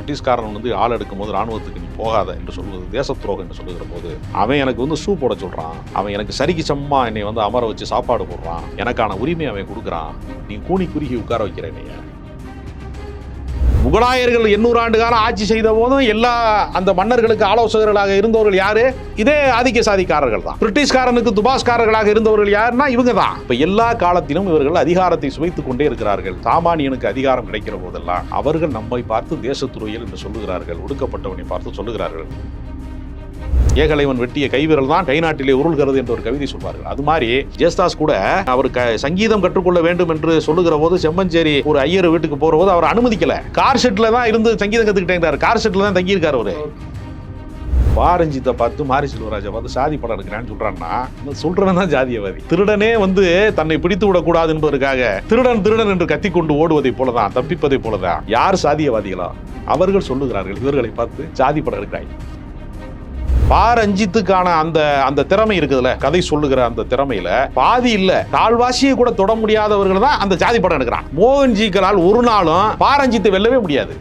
பிரிட்டிஷ்காரன் வந்து ஆள் எடுக்கும் போது ராணுவத்துக்கு நீ போகாத என்று சொல்வது தேச துரோகம் என்று சொல்லுகிற போது அவன் எனக்கு வந்து ஷூ போட சொல்றான். அவன் எனக்கு சரிக்கு சம்மா என்னை வந்து அமர வச்சு சாப்பாடு போடுறான். எனக்கான உரிமை அவன் கொடுக்குறான். நீ கூனி குறுகி உட்கார வைக்கிறேன் முகலாயர்கள் எண்ணூறு ஆண்டு காலம் ஆட்சி செய்த போதும் எல்லா அந்த மன்னர்களுக்கு ஆலோசகர்களாக இருந்தவர்கள் யாரு? இதே ஆதிக்க சாதிக்காரர்கள் தான். பிரிட்டிஷ்காரனுக்கு துபாஸ்காரர்களாக இருந்தவர்கள் யாருன்னா இவங்க தான். இப்ப எல்லா காலத்திலும் இவர்கள் அதிகாரத்தை சுவைத்துக் கொண்டே இருக்கிறார்கள். சாமானியனுக்கு அதிகாரம் கிடைக்கிற போதெல்லாம் அவர்கள் நம்மை பார்த்து தேசத்துறையில் என்று சொல்லுகிறார்கள். ஒடுக்கப்பட்டவனை பார்த்து சொல்லுகிறார்கள். ஏகலைவன் வெட்டிய கைவிரல் தான் கை நாட்டிலே உருள்கிறது என்று ஒரு கவிதை சொல்வார்கள். அது மாதிரி ஜேஸ்தாஸ் கூட அவர் சங்கீதம் கற்றுக்கொள்ள வேண்டும் என்று சொல்லுகிற போது செம்மஞ்சேரி ஒரு ஐயர் வீட்டுக்கு போற போது அவர் அனுமதிக்கல. கார் செட்ல தான் இருந்து சங்கீதம் கத்துக்கிட்டே கார் செட்ல தான் தங்கியிருக்காரு அவரு. பாரஞ்சித்தை பார்த்து மாரி செல்வராஜை பார்த்து சாதி படம் எடுக்கிறான்னு சொல்றான்னா சொல்றவன் தான் ஜாதியவாதி. திருடனே வந்து தன்னை பிடித்து விடக்கூடாது என்பதற்காக திருடன் திருடன் என்று கத்திக்கொண்டு ஓடுவதை போலதான் தப்பிப்பதை போலதான் யார் சாதியவாதிகளா? அவர்கள் சொல்லுகிறார்கள் இவர்களை பார்த்து சாதி படம் எடுக்கிறாங்க பாரஞ்சித்துக்கான அந்த அந்த திறமை இருக்குதுல்ல? கதை சொல்லுகிற அந்த திறமையில பாதி இல்ல. கால்வாசியை கூட தொட முடியாதவர்கள் தான் அந்த ஜாதி படம் எடுக்கிறான் மோகன்ஜிக்களால் ஒரு நாளும் பாரஞ்சித்து வெல்லவே முடியாது.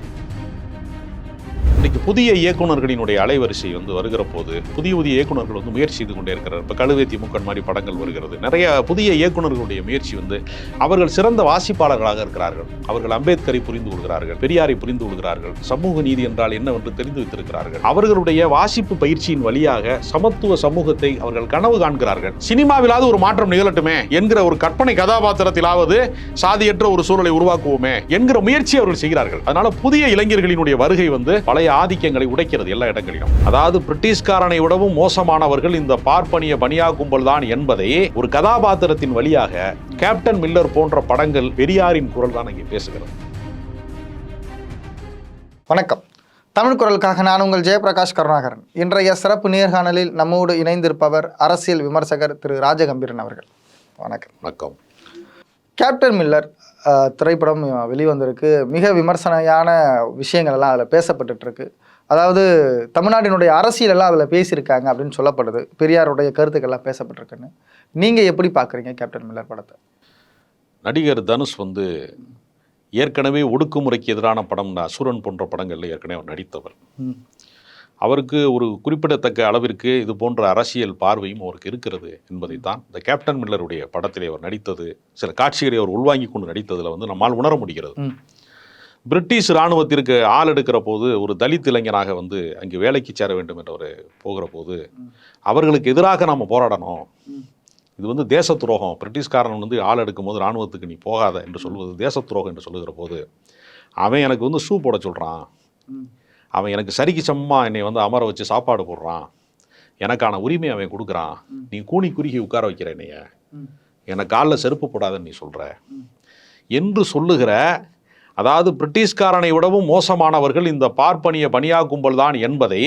இன்னைக்கு புதிய இயக்குநர்களினுடைய அலைவரிசை வந்து வருகிற போது புதிய புதிய இயக்குனர்கள் வந்து முயற்சி செய்து கொண்டே இருக்கிறார். இப்போ கழுவேத்தி முக்கன் மாதிரி படங்கள் வருகிறது. நிறைய புதிய இயக்குனர்களுடைய முயற்சி வந்து அவர்கள் சிறந்த வாசிப்பாளர்களாக இருக்கிறார்கள். அவர்கள் அம்பேத்கரை புரிந்து கொள்கிறார்கள் பெரியாரை புரிந்து கொள்கிறார்கள் சமூக நீதி என்றால் என்னவென்று தெரிந்து வைத்திருக்கிறார்கள். அவர்களுடைய வாசிப்பு பயிற்சியின் வழியாக சமத்துவ சமூகத்தை அவர்கள் கனவு காண்கிறார்கள். சினிமாவிலாவது ஒரு மாற்றம் நிகழட்டுமே என்கிற ஒரு கற்பனை கதாபாத்திரத்திலாவது சாதியற்ற ஒரு சூழலை உருவாக்குவோமே என்கிற முயற்சி அவர்கள் செய்கிறார்கள். அதனால புதிய இளைஞர்களினுடைய வருகை வந்து பழைய ஆதிக்கங்களை உடைக்கிறது எல்லா இடங்களிலும். அதாவது பிரிட்டிஷ்காரனை விடவும் மோசமானவர்கள் இந்த பார்ப்பனிய பனியா கும்பல் தான் என்பதை ஒரு கதாபாத்திரத்தின் வழியாக கேப்டன் மில்லர் போன்ற படங்கள் பெரியாரின் குரல் தான் இங்கே பேசுகிறது. வணக்கம். தமிழ் குரலுக்காக நான் உங்கள் ஜெயபிரகாஷ் கருணாகரன். இன்றைய சிறப்பு நேர்காணலில் நம்மோடு இணைந்திருப்பவர் அரசியல் விமர்சகர் திரு ராஜகம்பீரன் அவர்கள். வணக்கம். வணக்கம். கேப்டன் மில்லர் திரைப்படம் வெளிவந்திருக்கு. மிக விமர்சனையான விஷயங்கள் எல்லாம் அதில் பேசப்பட்டுட்டு இருக்கு அதாவது தமிழ்நாட்டினுடைய அரசியல் எல்லாம் அதில் பேசியிருக்காங்க அப்படின்னு சொல்லப்படுது. பெரியாருடைய கருத்துக்கள்லாம் பேசப்பட்டிருக்குன்னு. நீங்கள் எப்படி பார்க்குறீங்க கேப்டன் மில்லர் படத்தை? நடிகர் தனுஷ் வந்து ஏற்கனவே ஒடுக்குமுறைக்கு எதிரான படம் அசுரன் போன்ற படங்களில் ஏற்கனவே அவர் நடித்தவர். அவருக்கு ஒரு குறிப்பிடத்தக்க அளவிற்கு இது போன்ற அரசியல் பார்வையும் அவருக்கு இருக்கிறது என்பதைத்தான் இந்த கேப்டன் மில்லருடைய படத்திலே அவர் நடித்தது சில காட்சிகளை அவர் உள்வாங்கி கொண்டு நடித்ததில் வந்து நம்மால் உணர முடிகிறது. பிரிட்டிஷ் இராணுவத்திற்கு ஆள் எடுக்கிற போது ஒரு தலித் இளைஞனாக வந்து அங்கே வேலைக்கு சேர வேண்டும் என்று அவர் போகிற போது அவர்களுக்கு எதிராக நாம் போராடணும். இது வந்து தேச துரோகம். பிரிட்டிஷ்காரன் வந்து ஆள் எடுக்கும் போது இராணுவத்துக்கு நீ போகாத என்று சொல்வது தேச துரோகம் என்று சொல்லுகிற போது அவன் எனக்கு வந்து ஷூ போட சொல்கிறான் அவன் எனக்கு சரிக்கு சம்மா என்னை வந்து அமர வச்சு சாப்பாடு போடுறான். எனக்கான உரிமை அவன் கொடுக்குறான். நீ கூனி குறுகி உட்கார வைக்கிற என்னைய. எனக்கு காலில் செருப்பு போடாதன்னு நீ சொல்கிற என்று சொல்லுகிற அதாவது பிரிட்டிஷ்காரனை விடவும் மோசமானவர்கள் இந்த பார்ப்பனிய பனியா கும்பல் தான் என்பதை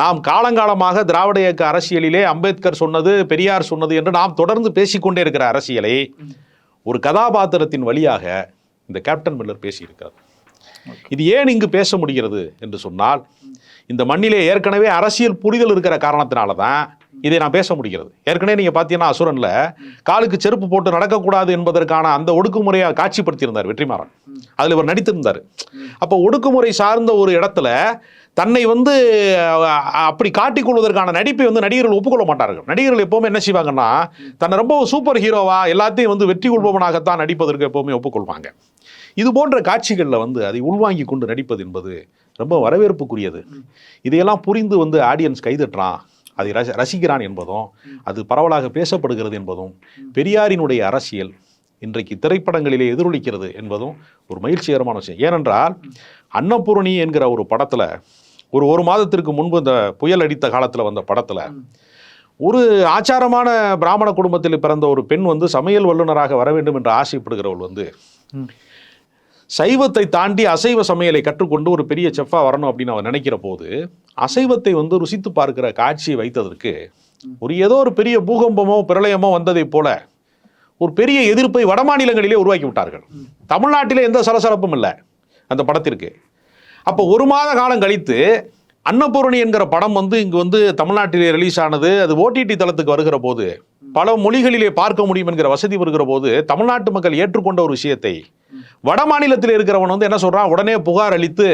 நாம் காலங்காலமாக திராவிட இயக்க அரசியலிலே அம்பேத்கர் சொன்னது பெரியார் சொன்னது என்று நாம் தொடர்ந்து பேசிக்கொண்டே இருக்கிற அரசியலை ஒரு கதாபாத்திரத்தின் வழியாக இந்த கேப்டன் மில்லர் பேசியிருக்கிறார். இது ஏன் இங்கு பேச முடிகிறது என்று சொன்னால் இந்த மண்ணிலே ஏற்கனவே அரசியல் புரிதல் இருக்கிற காரணத்தினால தான் இதை நான் பேச முடிகிறது. ஏற்கனவே நீங்கள் பார்த்தீங்கன்னா அசுரனில் காலுக்கு செருப்பு போட்டு நடக்கக்கூடாது என்பதற்கான அந்த ஒடுக்குமுறையை காட்சிப்படுத்தியிருந்தார் வெற்றிமாறன். அதில் இவர் நடித்திருந்தார். அப்போ ஒடுக்குமுறை சார்ந்த ஒரு இடத்துல தன்னை வந்து அப்படி காட்டிக்கொள்வதற்கான நடிப்பை வந்து நடிகர்கள் ஒப்புக்கொள்ள மாட்டார்கள். நடிகர்கள் எப்பவுமே என்ன செய்வாங்கன்னா தன்னை ரொம்ப சூப்பர் ஹீரோவா எல்லாத்தையும் வந்து வெற்றி கொள்பவனாகத்தான் நடிப்பதற்கு எப்பவுமே ஒப்புக்கொள்வாங்க. இது போன்ற காட்சிகளில் வந்து அதை உள்வாங்கி கொண்டு நடிப்பது என்பது ரொம்ப வரவேற்புக்குரியது. இதையெல்லாம் புரிந்து வந்து ஆடியன்ஸ் கைதட்டுறான். அதை ரசி ரசிக்கிறான் என்பதும் அது பரவலாக பேசப்படுகிறது என்பதும் பெரியாரினுடைய அரசியல் இன்றைக்கு திரைப்படங்களிலே எதிரொலிக்கிறது என்பதும் ஒரு மகிழ்ச்சிகரமான விஷயம். ஏனென்றால் அன்னபூரணி என்கிற ஒரு படத்தில் ஒரு ஒரு மாதத்திற்கு முன்பு இந்த புயல் அடித்த காலத்தில் வந்த படத்தில் ஒரு ஆச்சாரமான பிராமண குடும்பத்தில் பிறந்த ஒரு பெண் வந்து சமையல் வல்லுநராக வர வேண்டும் என்று ஆசைப்படுகிறவள் வந்து. சைவத்தை தாண்டி அசைவ சமையலை கற்றுக்கொண்டு ஒரு பெரிய செஃப்பாக வரணும் அப்படின்னு அவன் நினைக்கிற போது அசைவத்தை வந்து ருசித்து பார்க்கிற காட்சியை வைத்ததற்கு ஒரு ஏதோ ஒரு பெரிய பூகம்பமோ பிரளயமோ வந்ததைப் போல ஒரு பெரிய எதிர்ப்பை வடமாநிலங்களிலே உருவாக்கி விட்டார்கள். தமிழ்நாட்டிலே எந்த சலசலப்பும் இல்லை அந்த படத்திற்கு. அப்போ ஒரு மாத காலம் கழித்து அன்னபூரணி என்கிற படம் வந்து இங்கு வந்து தமிழ்நாட்டிலே ரிலீஸ் ஆனது அது ஓடிடி தளத்துக்கு வருகிற போது பல மொழிகளிலே பார்க்க முடியும் என்கிற வசதி வருகிற போது தமிழ்நாட்டு மக்கள் ஏற்றுக்கொண்ட ஒரு விஷயத்தை வட மாநிலத்தில் இருக்கிறவன் வந்து என்ன சொல்றான்? உடனே புகார் அளித்து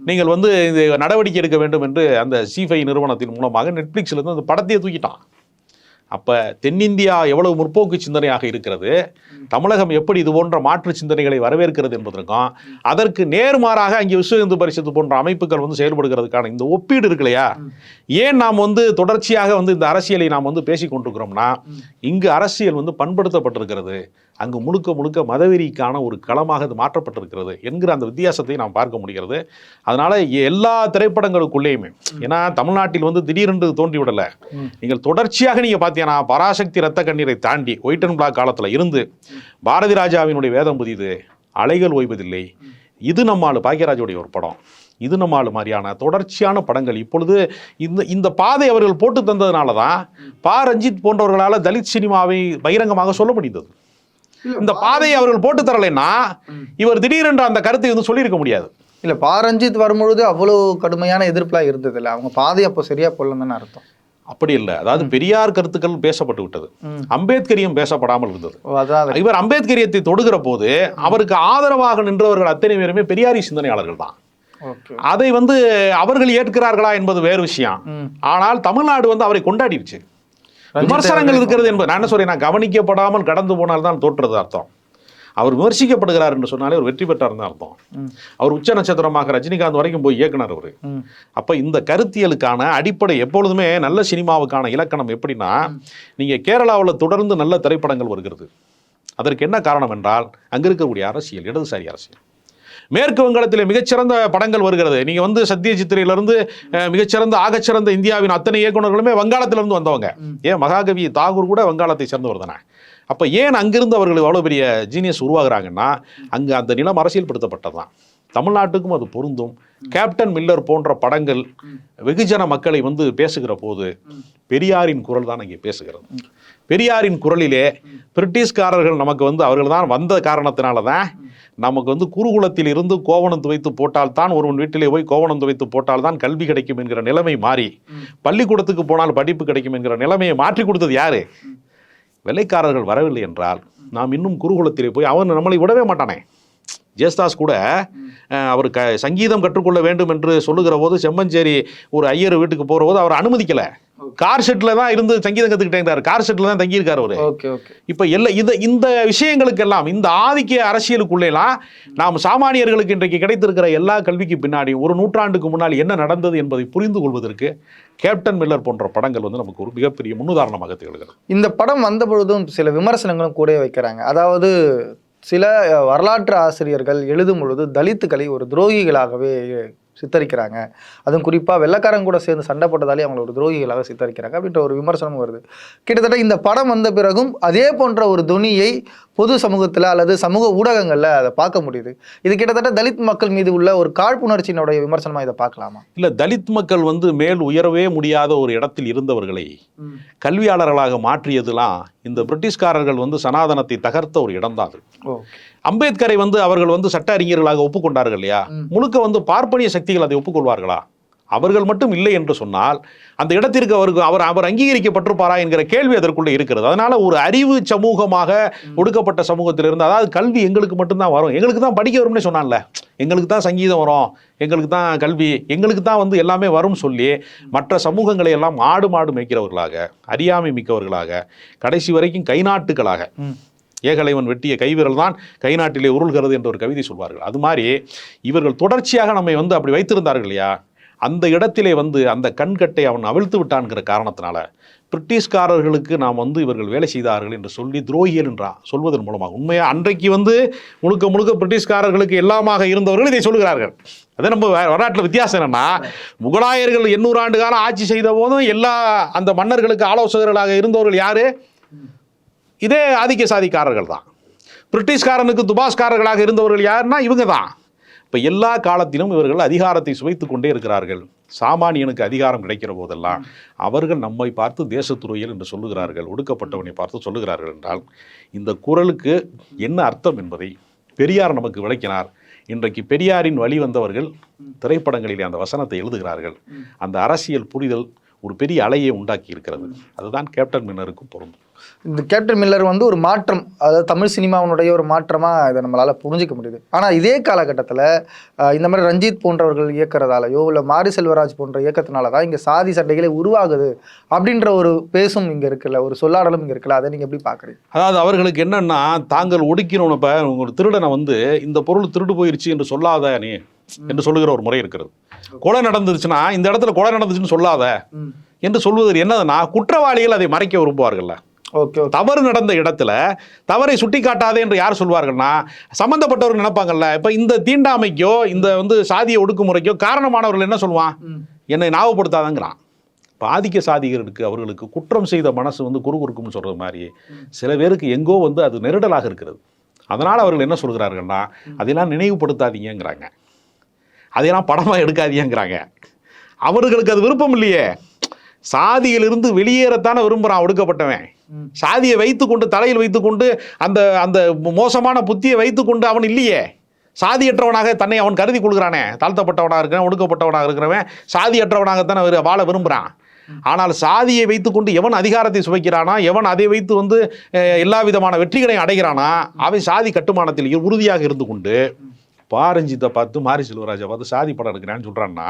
நீங்கள் வந்து இது நடவடிக்கை எடுக்க வேண்டும் என்று அந்த சிஃபை நிறுவனத்தின் மூலமாக நெட்ஃப்ளிக்ஸ்ல இருந்து அந்த படத்தையே தூக்கிட்டான். அப்ப தென்னிந்தியா எவ்வளவு முற்போக்கு சிந்தனையாக இருக்கிறது? தமிழகம் எப்படி இது போன்ற மாற்று சிந்தனைகளை வரவேற்கிறது என்பதற்கும் அதற்கு நேர்மாறாக அங்கே விஸ்வ இந்து பரிஷத்து போன்ற அமைப்புகள் வந்து செயல்படுகிறதுக்கான இந்த ஒப்பீடு இருக்கு இல்லையா? ஏன் நாம் வந்து தொடர்ச்சியாக வந்து இந்த அரசியலை நாம் வந்து பேசிக் கொண்டிருக்கிறோம்னா இங்கு அரசியல் வந்து பண்படுத்தப்பட்டிருக்கிறது. அங்கு முழுக்க முழுக்க மதவெறிக்கான ஒரு களமாக அது மாற்றப்பட்டிருக்கிறது என்கிற அந்த வித்தியாசத்தை நாம் பார்க்க முடிகிறது. அதனால எல்லா திரைப்படங்களுக்குள்ளேயுமே ஏன்னா தமிழ்நாட்டில் வந்து திடீரென்று தோன்றிவிடல. நீங்கள் தொடர்ச்சியாக நீங்க பார்த்தீங்கன்னா பராசக்தி ரத்த கண்ணீரை தாண்டி ஒயிட் அண்ட் பிளாக் காலத்துல இருந்து பாரதி ராஜாவினுடைய வேதம் புதிது அலைகள் ஓய்வதில்லை. இது நம்மால் பாக்கியராஜுடைய ஒரு படம். இது நம்மால் மாதிரியான தொடர்ச்சியான படங்கள். இப்பொழுது இந்த இந்த பாதை அவர்கள் போட்டு தந்ததுனால தான் பா ரஞ்சித் போன்றவர்களால் தலித் சினிமாவை பகிரங்கமாக சொல்ல முடிந்தது. இந்த பாதையை அவர்கள் போட்டு தரலைன்னா இவர் திடீரென்று அந்த கருத்தை வந்து சொல்லியிருக்க முடியாது. இல்ல பாரஞ்சித் வரும்பொழுது அவ்வளவு கடுமையான எதிர்ப்புலாம் இருந்தது இல்ல அவங்க பாதை அப்போ சரியா போடலன்னு அர்த்தம். அப்படி இல்லை. அதாவது பெரியார் கருத்துக்கள் பேசப்பட்டு விட்டது. அம்பேத்கரியம் பேசப்படாமல் இருந்தது. இவர் அம்பேத்கரியத்தை தொடுகிற போது அவருக்கு ஆதரவாக நின்றவர்கள் அத்தனை பேருமே பெரியாரி சிந்தனையாளர்கள் தான். அதை வந்து அவர்கள் ஏற்கிறார்களா என்பது வேறு விஷயம். ஆனால் தமிழ்நாடு வந்து அவரை கொண்டாடிடுச்சு. விமர்சனங்கள் இருக்கிறது என்பது நான் என்ன சொல்றேன் கவனிக்கப்படாமல் கடந்து போனால் தான் தோற்றது அர்த்தம். அவர் விமர்சிக்கப்படுகிறார் என்று சொன்னாலே ஒரு வெற்றி பெற்றார் தான் அர்த்தம். அவர் உச்ச நட்சத்திரமாக ரஜினிகாந்த் வரைக்கும் போய் இயக்குனர் அவர். அப்ப இந்த கருத்தியலுக்கான அடிப்படை எப்பொழுதுமே நல்ல சினிமாவுக்கான இலக்கணம் எப்படின்னா நீங்க கேரளாவில் தொடர்ந்து நல்ல திரைப்படங்கள் வருகிறது. அதற்கு என்ன காரணம் என்றால் அங்க இருக்கக்கூடிய அரசியல் இடதுசாரி அரசியல். மேற்கு வங்காளத்தில் மிகச்சிறந்த படங்கள் வருகிறது. நீங்க வந்து சத்யஜித்திரையிலிருந்து மிகச்சிறந்த ஆகச்சிறந்த இந்தியாவின் அத்தனை இயக்குனர்களுமே வங்காளத்திலிருந்து வந்தவங்க. ஏன்? மகாகவி தாகூர் கூட வங்காளத்தை சேர்ந்தவர் தானே அப்ப ஏன் அங்கிருந்து அவர்கள் அவ்வளவு பெரிய ஜீனியஸ் உருவாகுறாங்கன்னா அங்க அந்த நிலம் அரசியல்படுத்தப்பட்டதுதான். தமிழ்நாட்டுக்கும் அது பொருந்தும். கேப்டன் மில்லர் போன்ற படங்கள் வெகுஜன மக்களை வந்து பேசுகிற போது பெரியாரின் குரல் தான் அங்கே பேசுகிறது. பெரியாரின் குரலிலே பிரிட்டிஷ்காரர்கள் நமக்கு வந்து அவர்கள் தான் வந்த காரணத்தினால தான் நமக்கு வந்து குருகுலத்தில் இருந்து கோவணம் துவைத்து போட்டால் தான் ஒருவன் வீட்டிலே போய் கோவணம் துவைத்து போட்டால் தான் கல்வி கிடைக்கும் என்கிற நிலைமை மாறி. பள்ளிக்கூடத்துக்கு போனால் படிப்பு கிடைக்கும் என்கிற நிலைமையை மாற்றி கொடுத்தது யாரு? வெள்ளைக்காரர்கள் வரவில்லை என்றால் நாம் இன்னும் குருகுலத்திலே போய் அவன் நம்மளை விடவே மாட்டானே. ஜேஸ்தாஸ் கூட அவர் க சங்கீதம் கற்றுக்கொள்ள வேண்டும் என்று சொல்லுகிற போது செம்மஞ்சேரி ஒரு ஐயர் வீட்டுக்கு போகிற போது அவர் அனுமதிக்கல. கார் ஷெட்டில் தான் இருந்து சங்கீதம் கற்றுக்கிட்டே இருந்தார் கார் ஷெட்டில் தான் தங்கியிருக்கார் அவர். இப்போ எல்லா இந்த இந்த விஷயங்களுக்கெல்லாம் இந்த ஆதிக்க அரசியலுக்குள்ளேலாம் நாம் சாமானியர்களுக்கு இன்றைக்கு கிடைத்திருக்கிற எல்லா கல்விக்கு பின்னாடி ஒரு நூற்றாண்டுக்கு முன்னால் என்ன நடந்தது என்பதை புரிந்து கொள்வதற்கு கேப்டன் மில்லர் போன்ற படங்கள் வந்து நமக்கு ஒரு மிகப்பெரிய முன்னுதாரணமாக திகழ்கிறது. இந்த படம் வந்த பொழுதும் சில விமர்சனங்களும் கூட வைக்கிறாங்க. அதாவது சில வரலாற்று ஆசிரியர்கள் எழுதும் பொழுது தலித்துக்களை ஒரு துரோகிகளாகவே சித்தரிக்கிறாங்க. அதுவும் குறிப்பாக வெள்ளக்காரங்க கூட சேர்ந்து சண்டை போட்டதாலே அவங்கள ஒரு துரோகிகளாக சித்தரிக்கிறாங்க அப்படின்ற ஒரு விமர்சனமும் வருது. கிட்டத்தட்ட இந்த படம் வந்த பிறகும் அதே போன்ற ஒரு துணியை பொது சமூகத்தில் அல்லது சமூக ஊடகங்களில் அதை பார்க்க முடியுது. இது கிட்டத்தட்ட தலித் மக்கள் மீது உள்ள ஒரு காழ்ப்புணர்ச்சியினுடைய விமர்சனமாக இதை பார்க்கலாமா? இல்லை தலித் மக்கள் வந்து மேல் உயரவே முடியாத ஒரு இடத்தில் இருந்தவர்களை கல்வியாளர்களாக மாற்றியதுலாம் இந்த பிரிட்டிஷ்காரர்கள் வந்து சனாதனத்தை தகர்த்த ஒரு இடம்தான் அது. அம்பேத்கரை வந்து அவர்கள் வந்து சட்ட அறிஞர்களாக ஒப்புக்கொண்டார்கள் இல்லையா. முழுக்க வந்து பார்ப்பனிய சக்திகள் அதை ஒப்புக்கொள்வார்களா? அவர்கள் மட்டும் இல்லை என்று சொன்னால் அந்த இடத்திற்கு அவருக்கு அவர் அவர் அங்கீகரிக்கப்பட்டிருப்பாரா என்கிற கேள்வி அதற்குள்ளே இருக்கிறது. அதனால ஒரு அறிவு சமூகமாக ஒடுக்கப்பட்ட சமூகத்திலிருந்து அதாவது கல்வி எங்களுக்கு மட்டும்தான் வரும். எங்களுக்கு தான் படிக்க வரும்னு சொன்னான்ல. எங்களுக்கு தான் சங்கீதம் வரும். எங்களுக்கு தான் கல்வி எங்களுக்கு தான் வந்து எல்லாமே வரும் சொல்லி மற்ற சமூகங்களை எல்லாம் ஆடு மாடு மேய்க்கிறவர்களாக அறியாமை மிக்கவர்களாக கடைசி வரைக்கும் கைநாட்டுகளாக ஏகலைவன் வெட்டிய கைவிரல் தான் கை நாட்டிலே உருள்கிறது என்ற ஒரு கவிதை சொல்வார்கள். அது மாதிரி இவர்கள் தொடர்ச்சியாக நம்மை வந்து அப்படி வைத்திருந்தார்கள் இல்லையா? அந்த இடத்திலே வந்து அந்த கண்கட்டை அவன் அவிழ்த்து விட்டான்ங்கிற காரணத்தினால பிரிட்டிஷ்காரர்களுக்கு நாம் வந்து இவர்கள் வேலை செய்தார்கள் என்று சொல்லி துரோகியல் என்றா சொல்வதன் மூலமாக உண்மையாக அன்றைக்கு வந்து முழுக்க முழுக்க பிரிட்டிஷ்காரர்களுக்கு எல்லாமாக இருந்தவர்கள் இதை சொல்கிறார்கள். அதே நம்ம வரலாற்றில் வித்தியாசம் என்னென்னா முகலாயர்கள் எண்ணூறு ஆண்டு காலம் ஆட்சி செய்த போதும் எல்லா அந்த மன்னர்களுக்கு ஆலோசகர்களாக இருந்தவர்கள் யார்? இதே ஆதிக்க சாதிக்காரர்கள் தான். பிரிட்டிஷ்காரனுக்கு துபாஸ்காரர்களாக இருந்தவர்கள் யாருன்னா இவங்க தான். இப்போ எல்லா காலத்திலும் இவர்கள் அதிகாரத்தை சுவைத்து கொண்டே இருக்கிறார்கள். சாமானியனுக்கு அதிகாரம் கிடைக்கிற போதெல்லாம் அவர்கள் நம்மை பார்த்து தேசத்துறையில் என்று சொல்லுகிறார்கள் ஒடுக்கப்பட்டவனை பார்த்து சொல்லுகிறார்கள் என்றால் இந்த குரலுக்கு என்ன அர்த்தம் என்பதை பெரியார் நமக்கு விளக்கினார். இன்றைக்கு பெரியாரின் வழி வந்தவர்கள் திரைப்படங்களிலே அந்த வசனத்தை எழுதுகிறார்கள். அந்த அரசியல் புரிதல் ஒரு பெரிய அலையை உண்டாக்கி இருக்கிறது. அதுதான் கேப்டன் மின்னருக்கும் பொருந்தும். இந்த கேப்டன் மில்லர் வந்து ஒரு மாற்றம் அதாவது தமிழ் சினிமாவினுடைய ஒரு மாற்றமாக இதை நம்மளால் புரிஞ்சிக்க முடியுது. ஆனால் இதே காலகட்டத்தில் இந்த மாதிரி ரஞ்சித் போன்றவர்கள் இயக்கிறதாலையோ இல்லை மாரி செல்வராஜ் போன்ற இயக்கத்தினால தான் இங்கே சாதி சண்டைகளே உருவாகுது அப்படின்ற ஒரு பேசும் இங்கே இருக்குல்ல ஒரு சொல்லாடலும் இங்கே இருக்குல்ல அதை நீங்கள் எப்படி பார்க்குறீங்க அதாவது அவர்களுக்கு என்னன்னா தாங்கள் ஒடுக்கினோம் இப்போ ஒரு திருடனை வந்து இந்த பொருள் திருடு போயிருச்சு என்று சொல்லாத நீ என்று சொல்லுகிற ஒரு முறை இருக்கிறது. கொலை நடந்துச்சுன்னா இந்த இடத்துல கொலை நடந்துச்சுன்னு சொல்லாத என்று சொல்வதற்கு என்னதுன்னா குற்றவாளிகள் அதை மறைக்க விரும்புவார்கள்ல. ஓகே தவறு நடந்த இடத்துல தவறை சுட்டி காட்டாதே என்று யார் சொல்வார்கள்னா சம்பந்தப்பட்டவர்கள் நினைப்பாங்கல்ல. இப்போ இந்த தீண்டாமைக்கோ இந்த வந்து சாதிய ஒடுக்குமுறைக்கோ காரணமானவர்கள் என்ன சொல்லுவான்? என்னை ஞாபகப்படுத்தாதங்கிறான். இப்போ ஆதிக்க சாதிகளுக்கு அவர்களுக்கு குற்றம் செய்த மனசு வந்து குறுகுறுக்கும்னு சொல்கிறது மாதிரி சில பேருக்கு எங்கோ வந்து அது நெருடலாக இருக்கிறது. அதனால் அவர்கள் என்ன சொல்கிறார்கள்னா அதெல்லாம் நினைவுபடுத்தாதீங்கங்கிறாங்க. அதையெல்லாம் படமாக எடுக்காதீங்கங்கிறாங்க. அவர்களுக்கு அது விருப்பம் இல்லையே. சாதியிலிருந்து வெளியேறத்தானே விரும்புகிறான் ஒடுக்கப்பட்டவன். சாதியை வைத்துக்கொண்டு தலையில் வைத்துக்கொண்டு அந்த அந்த மோசமான புத்தியை வைத்துக்கொண்டு அவன் இல்லையே. சாதியற்றவனாக தன்னை அவன் கருதி கொள்கிறானே. தாழ்த்தப்பட்டவனாக இருக்கிறவன் ஒடுக்கப்பட்டவனாக இருக்கிறவன் சாதியற்றவனாகத்தானே வாழ விரும்புகிறான் ஆனால் சாதியை வைத்துக்கொண்டு எவன் அதிகாரத்தை சுவைக்கிறானா எவன் அதை வைத்து வந்து எல்லா விதமான வெற்றிகளை அடைகிறானா அவன் சாதி கட்டுமானத்தில் உறுதியாக இருந்து கொண்டு பாரஞ்சித்தை பார்த்து மாரி செல்வராஜை பார்த்து சாதி படம் எடுக்கிறான்னு சொல்கிறான்னா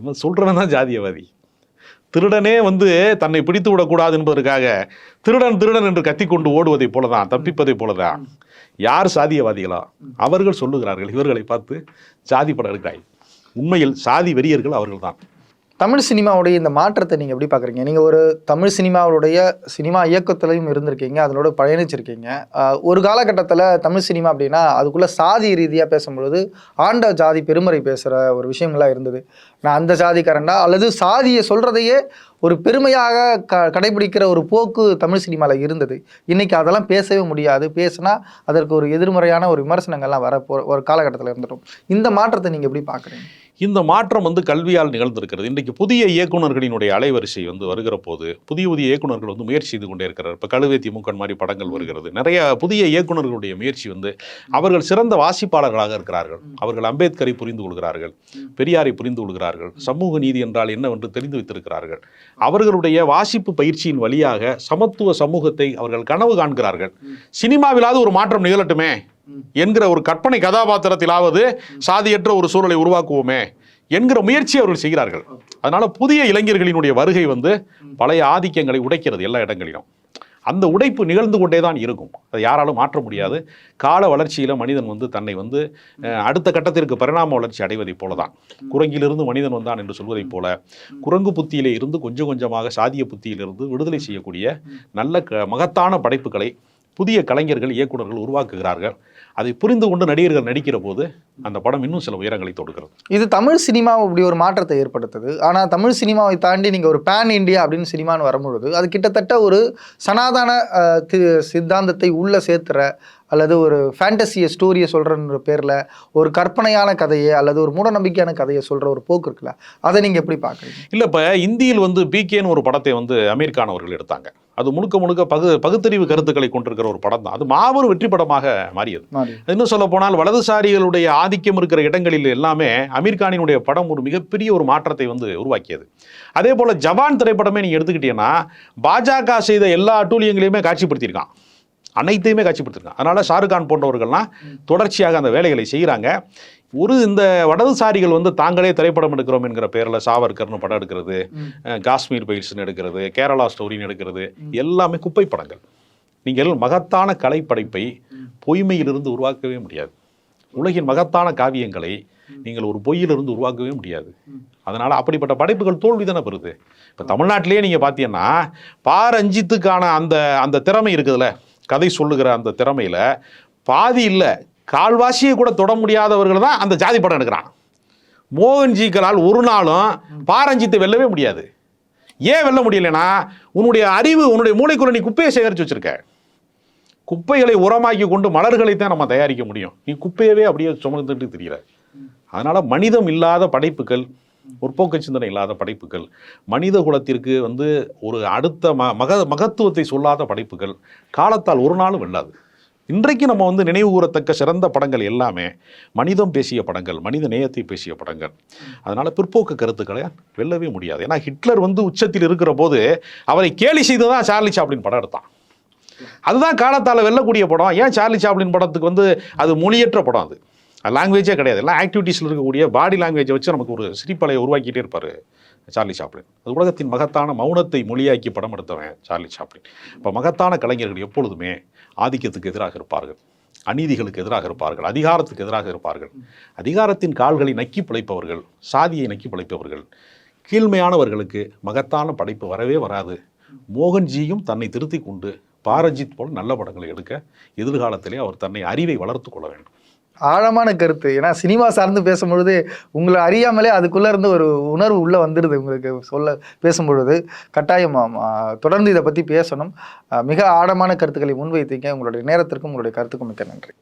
இவன் சொல்கிறவன் தான் ஜாதியவாதி. திருடனே வந்து தன்னை பிடித்து விடக்கூடாது என்பதற்காக திருடன் திருடன் என்று கத்திக்கொண்டு ஓடுவதைப் போலதான் தப்பிப்பதைப் போலதான். யார் சாதியவாதிகளா? அவர்கள் சொல்லுகிறார்கள் இவர்களை பார்த்து சாதி படம் எடுக்கிறாய். உண்மையில் சாதி வெறியர்கள் அவர்கள்தான். தமிழ் சினிமாவுடைய இந்த மாற்றத்தை நீங்கள் எப்படி பார்க்குறீங்க நீங்கள் ஒரு தமிழ் சினிமாவுடைய சினிமா இயக்கத்துலையும் இருந்திருக்கீங்க அதனோட பயணிச்சிருக்கீங்க. ஒரு காலகட்டத்தில் தமிழ் சினிமா அப்படின்னா அதுக்குள்ளே சாதி ரீதியாக பேசும்பொழுது ஆண்ட ஜாதி பெருமறை பேசுகிற ஒரு விஷயங்கள்லாம் இருந்தது. நான் அந்த ஜாதிக்காரன்டா அல்லது சாதியை சொல்கிறதையே ஒரு பெருமையாக க கடைபிடிக்கிற ஒரு போக்கு தமிழ் சினிமாவில் இருந்தது. இன்றைக்கி அதெல்லாம் பேசவே முடியாது. பேசினா அதற்கு ஒரு எதிர்மறையான ஒரு விமர்சனங்கள்லாம் வர போ ஒரு காலகட்டத்தில் இருந்துட்டோம் இந்த மாற்றத்தை நீங்கள் எப்படி பார்க்குறீங்க இந்த மாற்றம் வந்து கல்வியால் நிகழ்ந்திருக்கிறது. இன்றைக்கு புதிய இயக்குனர்களினுடைய அலைவரிசை வந்து வருகிற போது புதிய புதிய இயக்குனர்கள் வந்து முயற்சி செய்து கொண்டே இருக்கிறார். இப்போ கழுவேத்தி மூக்கன் மாதிரி படங்கள் வருகிறது. நிறைய புதிய இயக்குனர்களுடைய முயற்சி வந்து அவர்கள் சிறந்த வாசிப்பாளர்களாக இருக்கிறார்கள். அவர்கள் அம்பேத்கரை புரிந்து கொள்கிறார்கள். பெரியாரை புரிந்து கொள்கிறார்கள். சமூக நீதி என்றால் என்னவென்று தெரிந்து வைத்திருக்கிறார்கள். அவர்களுடைய வாசிப்பு பயிற்சியின் வழியாக சமத்துவ சமூகத்தை அவர்கள் கனவு காண்கிறார்கள். சினிமாவிலாவது ஒரு மாற்றம் நிகழட்டுமே. என்கிற ஒரு கற்பனை கதாபாத்திரத்திலாவது சாதியற்ற ஒரு சூழலை உருவாக்குவோமே என்கிற முயற்சி அவர்கள் செய்கிறார்கள். அதனால புதிய இளைஞர்களினுடைய வருகை வந்து பழைய ஆதிக்கங்களை உடைக்கிறது எல்லா இடங்களிலும். அந்த உடைப்பு நிகழ்ந்து கொண்டே தான் இருக்கும். அதை யாராலும் மாற்ற முடியாது. கால வளர்ச்சியில் மனிதன் வந்து தன்னை வந்து அடுத்த கட்டத்திற்கு பரிணாம வளர்ச்சி அடைவதைப் போல தான் குரங்கிலிருந்து மனிதன் வந்தான் என்று சொல்வதைப் போல குரங்கு புத்தியிலே இருந்து கொஞ்சம் கொஞ்சமாக சாதிய புத்தியிலிருந்து விடுதலை செய்யக்கூடிய நல்ல க மகத்தான படைப்புகளை புதிய கலைஞர்கள் இயக்குனர்கள் உருவாக்குகிறார்கள். அதை புரிந்து கொண்டு நடிகர்கள் நடிக்கிற போது அந்த படம் இன்னும் சில உயரங்களை தொடுக்கிறது. இது தமிழ் சினிமா இப்படி ஒரு மாற்றத்தை ஏற்படுத்துது. ஆனால் தமிழ் சினிமாவை தாண்டி நீங்கள் ஒரு பேன் இந்தியா அப்படின்னு சினிமான்னு வரும்பொழுது அது கிட்டத்தட்ட ஒரு சனாதன சித்தாந்தத்தை உள்ளே சேர்த்துற அல்லது ஒரு ஃபேண்டசியை ஸ்டோரியை சொல்கிறன்ற பேரில் ஒரு கற்பனையான கதையை அல்லது ஒரு மூடநம்பிக்கையான கதையை சொல்கிற ஒரு போக்கு இருக்குல்ல அதை நீங்கள் எப்படி பார்க்குறீங்க? இல்லை இப்போ இந்தியில் வந்து பிகேன்னு ஒரு படத்தை வந்து அமீர் கான் அவர்கள் எடுத்தாங்க. அது முழுக்க முழுக்க பகு பகுத்தறிவு கருத்துக்களை கொண்டிருக்கிற ஒரு படம் தான் அது மாபெரும் வெற்றி படமாக மாறியது. மாறி இன்னும் சொல்ல போனால் வலதுசாரிகளுடைய ஆதிக்கம் இருக்கிற இடங்களில் எல்லாமே அமீர் கானினுடைய படம் ஒரு மிகப்பெரிய ஒரு மாற்றத்தை வந்து உருவாக்கியது. அதே போல் ஜவான் திரைப்படமே நீங்கள் எடுத்துக்கிட்டீங்கன்னா பாஜக செய்த எல்லா அட்டூழியங்களையுமே காட்சிப்படுத்தியிருக்கான். அனைத்தையுமே காட்சிப்படுத்திருக்கான் அதனால் ஷாருக் கான் போன்றவர்கள்லாம் தொடர்ச்சியாக அந்த வேலைகளை செய்கிறாங்க. ஒரு இந்த வடதுசாரிகள் வந்து தாங்களே திரைப்படம் எடுக்கிறோம் என்கிற பேரில் சாவர்கர்னு படம் எடுக்கிறது காஷ்மீர் பைல்ஸ்னு எடுக்கிறது கேரளா ஸ்டோரின்னு எடுக்கிறது எல்லாமே குப்பை படங்கள். நீங்கள் மகத்தான கலைப்படைப்பை பொய்மையிலிருந்து உருவாக்கவே முடியாது. உலகின் மகத்தான காவியங்களை நீங்கள் ஒரு பொய்யிலிருந்து உருவாக்கவே முடியாது. அதனால் அப்படிப்பட்ட படைப்புகள் தோல்வி தானே பெறுது இப்போ தமிழ்நாட்டிலேயே நீங்கள் பார்த்தீங்கன்னா பா ரஞ்சித்துக்கான அந்த அந்த திறமை இருக்குதுல்ல கதை சொல்லுகிற அந்த திறமையில் பாதி இல்லை கால்வாசியை கூட தொட முடியாதவர்கள் தான் அந்த ஜாதி படம் எடுக்கிறான். மோகன்ஜிக்களால் ஒரு நாளும் பாரஞ்சித்தை வெல்லவே முடியாது. ஏன் வெல்ல முடியலைன்னா உன்னுடைய அறிவு உன்னுடைய மூளைக்குள்ள நீ குப்பையை சேகரித்து வச்சுருக்க. குப்பைகளை உரமாக்கி கொண்டு மலர்களை தான் நம்ம தயாரிக்க முடியும். நீ குப்பையவே அப்படியே சுமந்துட்டு தெரியல அதனால் மனிதம் இல்லாத படைப்புகள் முற்போக்கு சிந்தனை இல்லாத படைப்புகள் மனித குலத்திற்கு வந்து ஒரு அடுத்த ம மக மகத்துவத்தை சொல்லாத படைப்புகள் காலத்தால் ஒரு நாளும் வெல்லாது. இன்றைக்கு நம்ம வந்து நினைவு கூறத்தக்க சிறந்த படங்கள் எல்லாமே மனிதம் பேசிய படங்கள் மனித நேயத்தை பேசிய படங்கள். அதனால் பிற்போக்கு கருத்துக்களை வெல்லவே முடியாது. ஏன்னா ஹிட்லர் வந்து உச்சத்தில் இருக்கிற போது அவரை கேலி செய்ததான் சார்லி சாப்ளின் படம் எடுத்தான். அதுதான் காலத்தால் வெல்லக்கூடிய படம். ஏன் சார்லி சாப்ளின் படத்துக்கு வந்து அது மொழியற்ற படம் அது? லாங்குவேஜே கிடையாது. எல்லாம் ஆக்டிவிட்டீஸில் இருக்கக்கூடிய பாடி லாங்குவேஜை வச்சு நமக்கு ஒரு சிரிப்பலையை உருவாக்கிட்டே இருப்பார் சார்லி சாப்ளின். அது உலகத்தின் மகத்தான மௌனத்தை மொழியாக்கி படம் எடுத்தவன் சார்லி சாப்ளின். இப்போ மகத்தான கலைஞர்கள் எப்பொழுதுமே ஆதிக்கத்துக்கு எதிராக இருப்பார்கள். அநீதிகளுக்கு எதிராக இருப்பார்கள். அதிகாரத்துக்கு எதிராக இருப்பார்கள். அதிகாரத்தின் கால்களை நக்கி பிழைப்பவர்கள் சாதியை நக்கி பிழைப்பவர்கள் கீழ்மையானவர்களுக்கு மகத்தான படைப்பு வரவே வராது. மோகன்ஜியும் தன்னை திருத்திக் கொண்டு பாரஜித் போல் நல்ல படங்களை எடுக்க எதிர்காலத்திலே அவர் தன்னை அறிவை வளர்த்து கொள்ள வேண்டும். ஆழமான கருத்து. ஏன்னா சினிமா சார்ந்து பேசும்பொழுது உங்களை அறியாமலே அதுக்குள்ளே இருந்து ஒரு உணர்வு உள்ளே வந்துடுது உங்களுக்கு சொல்ல பேசும்பொழுது. கட்டாயம் தொடர்ந்து இதை பற்றி பேசணும். மிக ஆழமான கருத்துக்களை முன்வைத்தீங்க. உங்களுடைய நேரத்திற்கும் உங்களுடைய கருத்துக்கும் மிக்க நன்றி.